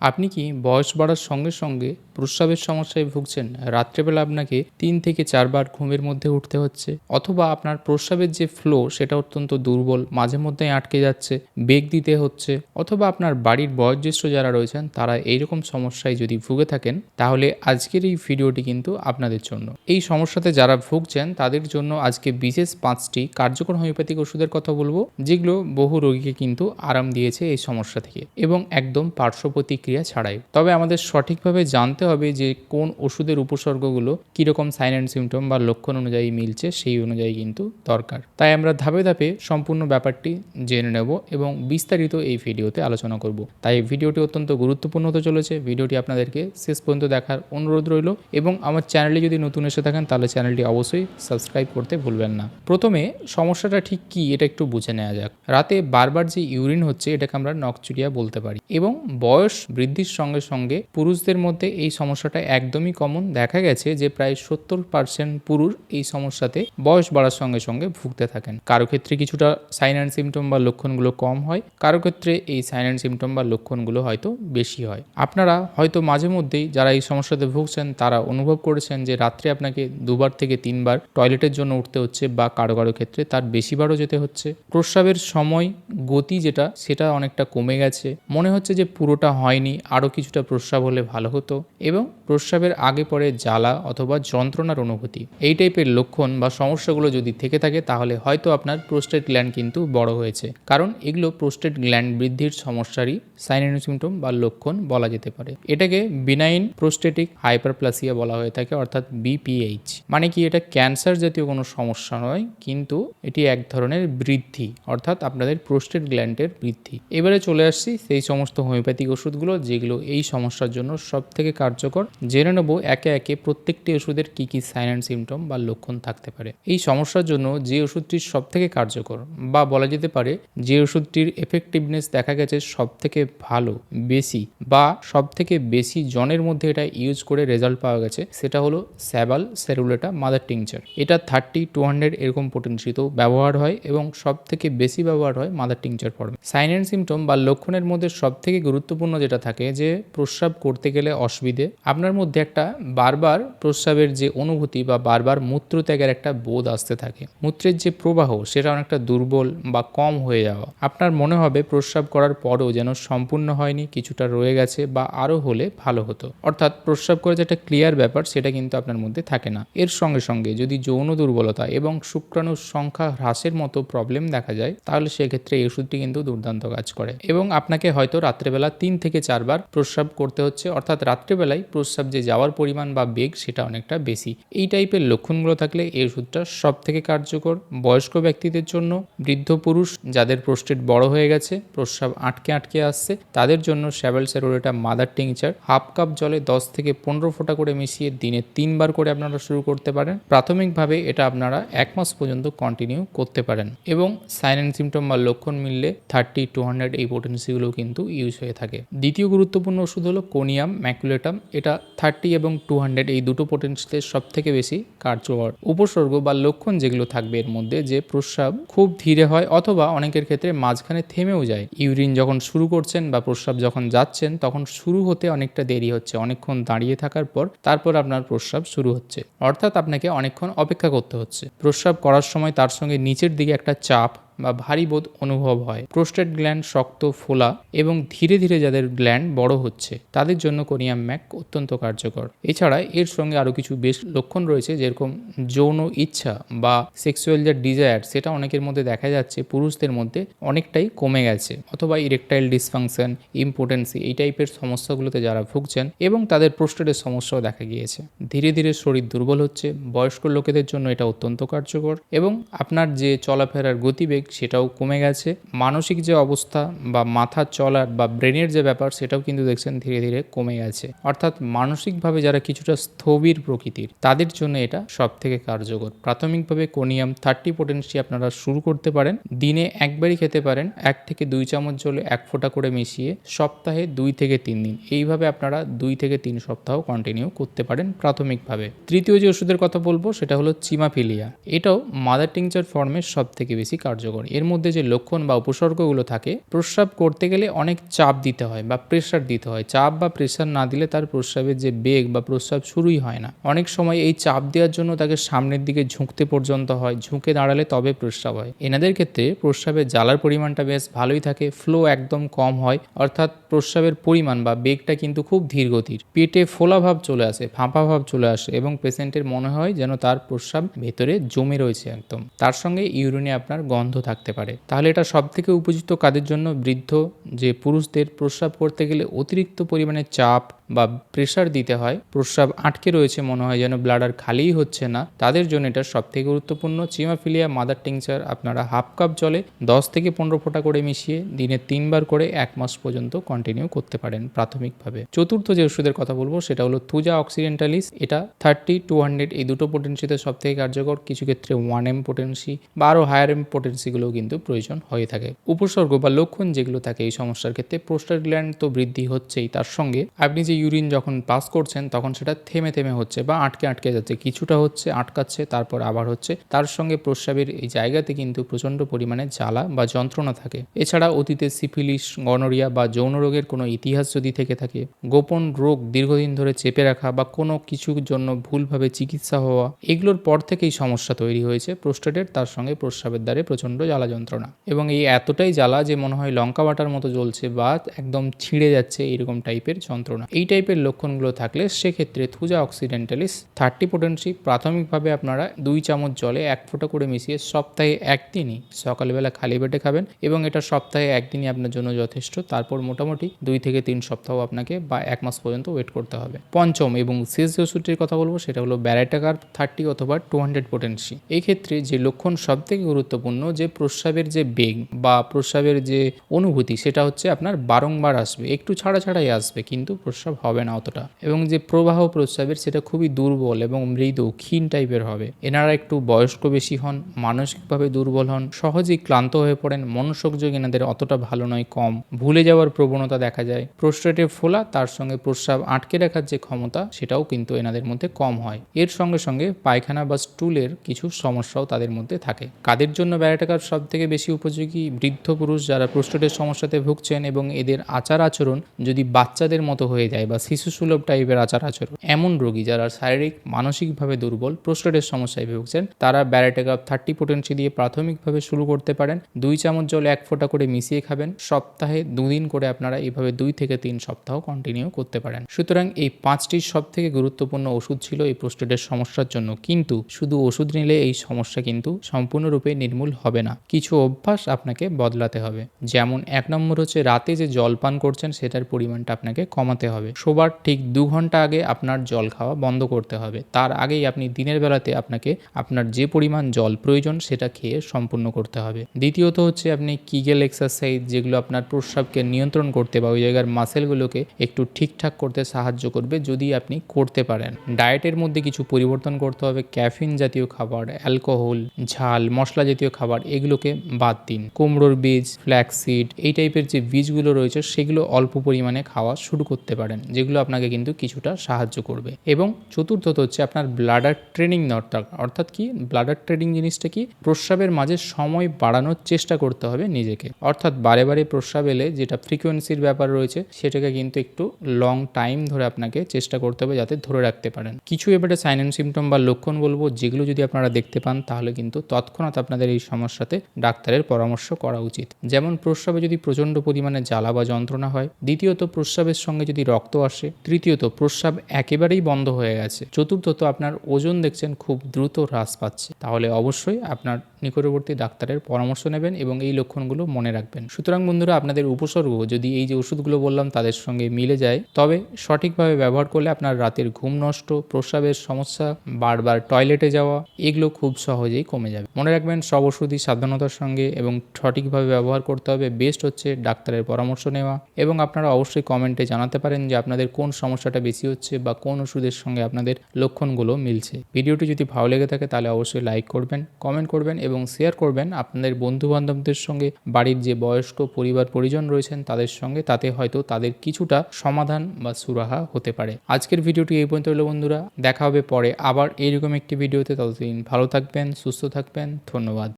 আপনি কি বয়স বাড়ার সঙ্গে সঙ্গে প্রস্রাবের সমস্যায় ভুগছেন? রাত্রেবেলা আপনাকে তিন থেকে চারবার ঘুমের মধ্যে উঠতে হচ্ছে। অথবা আপনার প্রস্রাবের যে ফ্লো সেটা অত্যন্ত দুর্বল, মাঝে মধ্যেই আটকে যাচ্ছে, বেগ দিতে হচ্ছে, অথবা আপনার বাড়ির বয়োজ্যেষ্ঠ যারা রয়েছেন, তারা এইরকম সমস্যায় যদি ভুগে থাকেন, তাহলে আজকের এই ভিডিওটি কিন্তু আপনাদের জন্য। এই সমস্যাতে যারা ভুগছেন, তাদের জন্য আজকে বিশেষ পাঁচটি কার্যকর হোমিওপ্যাথিক ওষুধের কথা বলব, যেগুলো বহু রোগীকে কিন্তু আরাম দিয়েছে এই সমস্যা থেকে। এবং একদম পার্শ্ব প্রতিক্রিয়া ছাড়াই। তবে আমাদের সঠিকভাবে জানতে হবে যে কোন ওষুধের উপসর্গগুলো কীরকম সাইন অ্যান্ড সিমটম বা লক্ষণ অনুযায়ী মিলছে সেই অনুযায়ী কিন্তু দরকার। তাই আমরা ধাপে ধাপে সম্পূর্ণ ব্যাপারটি জেনে নেব এবং বিস্তারিত এই ভিডিওতে আলোচনা করব। তাই ভিডিওটি অত্যন্ত গুরুত্বপূর্ণ হতে চলেছে। ভিডিওটি আপনাদেরকে শেষ পর্যন্ত দেখার অনুরোধ রইল এবং আমার চ্যানেলে যদি নতুন এসে থাকেন তাহলে চ্যানেলটি অবশ্যই সাবস্ক্রাইব করতে ভুলবেন না। প্রথমে সমস্যাটা ঠিক কী এটা একটু বুঝে নেওয়া যাক। রাতে বারবার যে ইউরিন হচ্ছে এটাকে আমরা নকচুরিয়া বলতে পারি এবং বয়স বৃদ্ধির সঙ্গে সঙ্গে পুরুষদের মধ্যে এই সমস্যাটা একদমই কমন দেখা গেছে যে প্রায় সত্তর পার্সেন্ট পুরুষ এই সমস্যাতে বয়স বাড়ার সঙ্গে সঙ্গে ভুগতে থাকেন। কারও ক্ষেত্রে কিছুটা সাইন অ্যান্ড সিমটম বা লক্ষণগুলো কম হয়, কারও ক্ষেত্রে এই সাইন অ্যান্ড সিমটম বা লক্ষণগুলো হয়তো বেশি হয়। আপনারা হয়তো মাঝে মধ্যেই যারা এই সমস্যাতে ভুগছেন, তারা অনুভব করেছেন যে রাত্রে আপনাকে দুবার থেকে তিনবার টয়লেটের জন্য উঠতে হচ্ছে বা কারও কারও ক্ষেত্রে তার বেশিবারও যেতে হচ্ছে। প্রস্রাবের সময় গতি যেটা, সেটা অনেকটা কমে গেছে। মনে হচ্ছে যে পুরোটা হয়নি আরও কিছুটা প্রস্রাব হলে ভালো হতো এবং প্রস্রাবের আগে পরে জ্বালা অথবা যন্ত্রণার অনুভূতি। এই টাইপের লক্ষণ বা সমস্যাগুলো যদি থেকে থাকে, তাহলে হয়তো আপনার প্রোস্টেট গ্ল্যান্ড কিন্তু বড় হয়েছে। কারণ এগুলো প্রোস্টেট গ্ল্যান্ড বৃদ্ধির সমস্যারই সাইন সিমটম বা লক্ষণ বলা যেতে পারে। এটাকে বিনাইন প্রোস্টেটিক হাইপারপ্লাসিয়া বলা হয়ে থাকে, অর্থাৎ বিপিএইচ মানে কি, এটা ক্যান্সার জাতীয় কোনো সমস্যা নয়, কিন্তু এটি এক ধরনের বৃদ্ধি, অর্থাৎ আপনাদের প্রোস্টেট গ্ল্যান্ডের বৃদ্ধি। এবারে চলে আসছি সেই সমস্ত হোমিওপ্যাথিক ওষুধগুলো যেগুলো এই সমস্যার জন্য সব থেকে কার্যকর। জেনে নেব একে একে প্রত্যেকটি ওষুধের কী কী সাইন অ্যান্ড সিমটম বা লক্ষণ থাকতে পারে। এই সমস্যার জন্য যে ওষুধটি সব থেকে কার্যকর বা বলা যেতে পারে যে ওষুধটির এফেক্টিভনেস দেখা গেছে সব থেকে ভালো, বেশি বা সব থেকে বেশি জনের মধ্যে এটা ইউজ করে রেজাল্ট পাওয়া গেছে সেটা হলো স্যাবাল, সেরুলেটা, মাদার টিংচার। এটা থার্টি টু হান্ড্রেড এরকম পোটেন্সিতেও ব্যবহার হয় এবং সব থেকে বেশি ব্যবহার হয় মাদার টিংচার ফর্মে সাইন অ্যান্ড সিমটম বা লক্ষণের মধ্যে সব থেকে গুরুত্বপূর্ণ যেটা থাকে যে প্রস্রাব করতে গেলে অসুবিধে। আপনার মধ্যে একটা বারবার প্রস্রাবের যে অনুভূতি বা বারবার মূত্র ত্যাগের একটা বোধ আসতে থাকে। মূত্রের যে প্রবাহ, সেটা অনেকটা দুর্বল বা কম হয়ে যাওয়া। আপনার মনে হবে প্রস্রাব করার পরও যেন সম্পূর্ণ হয়নি, কিছুটা রয়ে গেছে বা আরও হলে ভালো হতো। অর্থাৎ প্রস্রাব করে যে একটা ক্লিয়ার ব্যাপার, সেটা কিন্তু আপনার মধ্যে থাকে না। এর সঙ্গে সঙ্গে যদি যৌন দুর্বলতা এবং শুক্রাণুর সংখ্যা হ্রাসের মতো প্রবলেম দেখা যায়, তাহলে সেক্ষেত্রে এই ওষুধটি কিন্তু দুর্দান্ত কাজ করে। এবং আপনাকে হয়তো রাত্রেবেলা তিন থেকে চারবার প্রস্রাব করতে হচ্ছে, অর্থাৎ রাত্রেবেলায় প্রস্রাব যে যাওয়ার পরিমাণ বা বেগ সেটা অনেকটা বেশি। এই টাইপের লক্ষণগুলো থাকলে এই ওষুধটা সব থেকে কার্যকর। বয়স্ক ব্যক্তিদের জন্য, বৃদ্ধ পুরুষ যাদের প্রোস্টেট বড় হয়ে গেছে, প্রস্রাব আটকে আটকে আসছে, তাদের জন্য sabal serrulata mother tincture. Half cup জলে দশ থেকে পনেরো ফোঁটা করে মিশিয়ে দিনে তিনবার করে আপনারা শুরু করতে পারেন। প্রাথমিকভাবে এটা আপনারা এক মাস পর্যন্ত কন্টিনিউ করতে পারেন এবং সাইন অ্যান্ড সিমটম বা লক্ষণ মিললে থার্টি টু হান্ড্রেড এই পোটেন্সিগুলো কিন্তু ইউজ হয়ে থাকে। দ্বিতীয় গুরুত্বপূর্ণ ওষুধ হলো কোনিয়াম, ম্যাকুলেটাম। এটা থার্টি এবং টু হান্ড্রেড এই দুটো পোটেন্সিতে সব থেকে বেশি কার্যকর উপসর্গ বা লক্ষণ যেগুলো থাকবে এর মধ্যে যে প্রস্রাব খুব ধীরে হয় অথবা অনেকের ক্ষেত্রে মাঝখানে থেমেও যায়। ইউরিন যখন শুরু করছেন বা প্রস্রাব যখন যাচ্ছেন, তখন শুরু হতে অনেকটা দেরি হচ্ছে। অনেকক্ষণ দাঁড়িয়ে থাকার পর তারপর আপনার প্রস্রাব শুরু হচ্ছে। অর্থাৎ আপনাকে অনেকক্ষণ অপেক্ষা করতে হচ্ছে। প্রস্রাব করার সময় তার সঙ্গে নিচের দিকে একটা চাপ বা ভারী বোধ অনুভব হয়। প্রোস্টেট গ্ল্যান্ড শক্ত, ফোলা এবং ধীরে ধীরে যাদের গ্ল্যান্ড বড় হচ্ছে, তাদের জন্য কোনিয়াম ম্যাক অত্যন্ত কার্যকর। এছাড়া এর সঙ্গে আরও কিছু বেশ লক্ষণ রয়েছে, যেরকম যৌন ইচ্ছা বা সেক্সুয়াল যে ডিজায়ার, সেটা অনেকের মধ্যে দেখা যাচ্ছে, পুরুষদের মধ্যে অনেকটাই কমে গেছে। অথবা ইরেকটাইল ডিসফাংশন, ইম্পোর্টেন্সি এই টাইপের সমস্যাগুলোতে যারা ভুগছেন এবং তাদের প্রোস্টেটের সমস্যাও দেখা গিয়েছে। ধীরে ধীরে শরীর দুর্বল হচ্ছে, বয়স্ক লোকেদের জন্য এটা অত্যন্ত কার্যকর এবং আপনার যে চলাফেরার গতিবেগ সেটাও কমে গেছে। মানসিক যে অবস্থা বা মাথার চলার বা ব্রেনের যে ব্যাপার, সেটাও কিন্তু দেখছেন ধীরে ধীরে কমে গেছে। অর্থাৎ মানসিকভাবে যারা কিছুটা স্থবির প্রকৃতির, তাদের জন্য এটা সব থেকে কার্যকর। প্রাথমিকভাবে কোনিয়াম থার্টি পোটেন্সি আপনারা শুরু করতে পারেন। দিনে একবারই খেতে পারেন। এক থেকে দুই চামচ জলে এক ফোঁটা করে মিশিয়ে সপ্তাহে দুই থেকে তিন দিন। এইভাবে আপনারা দুই থেকে তিন সপ্তাহ কন্টিনিউ করতে পারেন প্রাথমিকভাবে। তৃতীয় যে ওষুধের কথা বলব, সেটা হলো চিমাফিলিয়া। এটাও মাদার টিংচার ফর্মের সব থেকে বেশি কার্যকর। উপর এর মধ্যে যে লক্ষণ বা উপসর্গগুলো থাকে, প্রস্রাব করতে গেলে অনেক চাপ দিতে হয় বা প্রেশার দিতে হয়। চাপ বা প্রেশার না দিলে তার প্রস্রাবের যে বেগ বা প্রস্রাব শুরুই হয় না। অনেক সময় এই চাপ দেওয়ার জন্য তাকে সামনের দিকে ঝুঁকতে পর্যন্ত হয়। ঝুঁকে দাঁড়ালে তবে প্রস্রাব হয়। এনাদের ক্ষেত্রে প্রস্রাবের জ্বালার পরিমাণটা বেশ ভালোই থাকে ফ্লো একদম কম হয়, অর্থাৎ প্রস্রাবের পরিমাণ বা বেগটা কিন্তু খুব ধীর গতির পেটে ফোলা ভাব চলে আসে, ফাঁপা ভাব চলে আসে এবং পেশেন্টের মনে হয় যেন তার প্রস্রাব ভেতরে জমে রয়েছে একদম। তার সঙ্গে ইউরিনে আপনার গন্ধ থাকতে পারে। তাহলে এটা সব থেকে উপযুক্ত কাদের জন্য? বৃদ্ধ, যে পুরুষদের প্রস্রাব করতে গেলে অতিরিক্ত পরিমাণে চাপ বা প্রেশার দিতে হয়। প্রস্রাব আটকে রয়েছে মনে হয় যেন ব্লাডার খালিই হচ্ছে না। তাদের জন্য এটা সব থেকে গুরুত্বপূর্ণ। চিমাফিলিয়া মাদার টিংচার আপনারা হাফ কাপ জলে দশ থেকে পনেরো ফোঁটা করে মিশিয়ে দিনে তিনবার করে এক মাস পর্যন্ত কন্টিনিউ করতে পারেন প্রাথমিকভাবে। চতুর্থ যে ওষুধের কথা বলব সেটা হলো তুজা অক্সিডেন্টালিস এটা থার্টি টু হান্ড্রেড এই দুটো পোটেন্সিতে সব থেকে কার্যকর। কিছু ক্ষেত্রে ওয়ান এম পোটেন্সি বা আরও হায়ার এম পোটেন্সিগুলোও কিন্তু প্রয়োজন হয়ে থাকে। উপসর্গ বা লক্ষণ যেগুলো থাকে এই সমস্যার ক্ষেত্রে প্রোস্টার গ্ল্যান্ড তো বৃদ্ধি হচ্ছেই। তার সঙ্গে আপনি যে ইউরিন যখন পাস করছেন, তখন সেটা থেমে থেমে হচ্ছে বা আটকে আটকে যাচ্ছে। কিছুটা হচ্ছে আটকাচ্ছে, তারপর আবার হচ্ছে। তার সঙ্গে প্রস্রাবের এই জায়গাতে কিন্তু প্রচণ্ড পরিমাণে জ্বালা বা যন্ত্রণা থাকে। এছাড়া অতীতে সিফিলিস, গনোরিয়া বা যৌন রোগের কোনো ইতিহাস যদি থেকে থাকে, গোপন রোগ দীর্ঘদিন ধরে চেপে রাখা বা কোনো কিছুর জন্য ভুলভাবে চিকিৎসা হওয়া, এগুলোর পর থেকেই সমস্যা তৈরি হয়েছে। প্রোস্টেটের তার সঙ্গে প্রস্রাবের দ্বারে প্রচণ্ড জ্বালা যন্ত্রণা। এবং এই এতটাই জ্বালা যে মনে হয় লঙ্কা বাটার মতো জ্বলছে বা একদম ছিঁড়ে যাচ্ছে এরকম টাইপের যন্ত্রণা। এই টাইপের লক্ষণগুলো থাকলে সেক্ষেত্রে থুজা অক্সিডেন্টালিস থার্টি পোটেন্সি প্রাথমিকভাবে আপনারা দুই চামচ জলে এক ফোঁটা করে মিশিয়ে সপ্তাহে একদিনই সকালবেলা খালি পেটে খাবেন এবং এটা সপ্তাহে একদিনই আপনার জন্য যথেষ্ট। তারপর মোটামুটি দুই থেকে তিন সপ্তাহ আপনাকে বা এক মাস পর্যন্ত ওয়েট করতে হবে। পঞ্চম এবং শেষ যে ওষুধটির কথা বলব সেটা হলো ব্যারাটাকার থার্টি অথবা টু হান্ড্রেড পোটেন্সি এই ক্ষেত্রে যে লক্ষণ সব থেকে গুরুত্বপূর্ণ যে প্রস্রাবের যে বেগ বা প্রস্রাবের যে অনুভূতি সেটা হচ্ছে আপনার বারংবার আসবে। একটু ছাড়া ছাড়াই আসবে, কিন্তু প্রস্রাব হবে না অতটা। এবং যে প্রবাহ প্রস্রাবের সেটা খুবই দুর্বল এবং মৃদু, ক্ষীণ টাইপের হবে। এনারা একটু বয়স্ক বেশি হন, মানসিকভাবে দুর্বল হন, সহজেই ক্লান্ত হয়ে পড়েন মনোসংযোগ এনাদের অতটা ভালো নয়, কম। ভুলে যাওয়ার প্রবণতা দেখা যায়। প্রস্টেটে ফোলা, তার সঙ্গে প্রস্রাব আটকে রাখার যে ক্ষমতা, সেটাও কিন্তু এনাদের মধ্যে কম হয়। এর সঙ্গে সঙ্গে পায়খানা বা স্টুলের কিছু সমস্যাও তাদের মধ্যে থাকে। কাদের জন্য ব্যারাটাকার সব থেকে বেশি উপযোগী? বৃদ্ধ পুরুষ যারা প্রস্টেটের সমস্যাতে ভুগছেন এবং এদের আচার আচরণ যদি বাচ্চাদের মতো হয়ে যায় বা শিশু সুলভ টাইপের আচার আচরণ। এমন রোগী যারা শারীরিক, মানসিকভাবে দুর্বল, প্রস্টেটের সমস্যায় ভুগছেন, তারা ব্যারাটাকা থার্টি পোটেন্সি দিয়ে প্রাথমিকভাবে শুরু করতে পারেন। দুই চামচ জল এক ফোঁটা করে মিশিয়ে খাবেন। সপ্তাহে দুদিন করে আপনারা এইভাবে দুই থেকে তিন সপ্তাহ কন্টিনিউ করতে পারেন। সুতরাং এই পাঁচটি সব থেকে গুরুত্বপূর্ণ ওষুধ ছিল এই প্রস্টেটের সমস্যার জন্য। কিন্তু শুধু ওষুধ নিলে এই সমস্যা কিন্তু সম্পূর্ণরূপে নির্মূল হবে না। কিছু অভ্যাস আপনাকে বদলাতে হবে। যেমন এক নম্বর হচ্ছে রাতে যে জল পান করছেন, সেটার পরিমাণটা আপনাকে কমাতে হবে। শোবার ঠিক দু ঘণ্টা আগে আপনার জল খাওয়া বন্ধ করতে হবে। তার আগেই আপনি দিনের বেলাতে আপনাকে আপনার যে পরিমাণ জল প্রয়োজন সেটা খেয়ে সম্পূর্ণ করতে হবে। দ্বিতীয়ত হচ্ছে আপনি কিগেল এক্সারসাইজ যেগুলো আপনার প্রস্রাবকে নিয়ন্ত্রণ করতে বা ওই জায়গার মাসেলগুলোকে একটু ঠিকঠাক করতে সাহায্য করবে যদি আপনি করতে পারেন। ডায়েটের মধ্যে কিছু পরিবর্তন করতে হবে। ক্যাফিন জাতীয় খাবার অ্যালকোহল ঝাল, মশলা জাতীয় খাবার এগুলোকে বাদ দিন। কুমড়োর বীজ ফ্ল্যাক্সিড এই টাইপের যে বীজগুলো রয়েছে সেগুলো অল্প পরিমাণে খাওয়া শুরু করতে পারেন। যেগুলো আপনাকে কিন্তু কিছুটা সাহায্য করবে। এবং চতুর্থত হচ্ছে আপনার ব্লাডার ট্রেনিং দরকার অর্থাৎ কি? ব্লাডার ট্রেনিং জিনিসটা কি? প্রস্রাবের মাঝে সময় বাড়ানোর চেষ্টা করতে হবে নিজেকে। অর্থাৎ বারে বারে প্রস্রাব এলে যেটা ফ্রিকোয়েন্সির ব্যাপার রয়েছে, সেটাকে কিন্তু একটু লং টাইম ধরে আপনাকে চেষ্টা করতে হবে যাতে ধরে রাখতে পারেন। কিছু এবারে সাইন অ্যান্ড সিমটম বা লক্ষণ বলব, যেগুলো যদি আপনারা দেখতে পান, তাহলে কিন্তু তৎক্ষণাৎ আপনাদের এই সমস্যাতে ডাক্তারের পরামর্শ করা উচিত। যেমন প্রস্রাবে যদি প্রচণ্ড পরিমাণে জ্বালা বা যন্ত্রণা হয়, দ্বিতীয়ত প্রস্রাবের সঙ্গে যদি রক্ত আসে। তৃতীয়ত, প্রস্রাব একেবারেই বন্ধ হয়ে গেছে। চতুর্থত, আপনার ওজন দেখছেন খুব দ্রুত হ্রাস পাচ্ছে। তাহলে অবশ্যই আপনার নিকটবর্তী ডাক্তারের পরামর্শ নেবেন এবং এই লক্ষণগুলো মনে রাখবেন। সুতরাং বন্ধুরা, আপনাদের উপসর্গ, যদি এই যে ওষুধগুলো বললাম তাদের সঙ্গে মিলে যায়, তবে সঠিকভাবে ব্যবহার করলে আপনার রাতের ঘুম নষ্ট, প্রস্রাবের সমস্যা, বারবার টয়লেটে যাওয়া, এগুলো খুব সহজেই কমে যাবে। মনে রাখবেন, সব ওষুধই সাবধানতার সঙ্গে এবং সঠিকভাবে ব্যবহার করতে হবে। বেস্ট হচ্ছে ডাক্তারের পরামর্শ নেওয়া এবং আপনারা অবশ্যই কমেন্টে জানাতে পারেন যে আপনাদের কোন সমস্যাটা বেশি হচ্ছে বা কোন ওষুধের সঙ্গে আপনাদের লক্ষণগুলো মিলছে। ভিডিওটি যদি ভালো লেগে থাকে তাহলে অবশ্যই লাইক করবেন, কমেন্ট করবেন এবং শেয়ার করবেন আপনাদের বন্ধু বান্ধবদের সঙ্গে। বাড়ির যে বয়স্ক পরিবার পরিজন রয়েছেন তাদের সঙ্গে, তাতে হয়তো তাদের কিছুটা সমাধান বা সুরাহা হতে পারে। আজকের ভিডিওটি এই পর্যন্ত হলো বন্ধুরা, দেখা হবে পরে আবার এইরকম একটি ভিডিওতে। ততদিন ভালো থাকবেন, সুস্থ থাকবেন, ধন্যবাদ।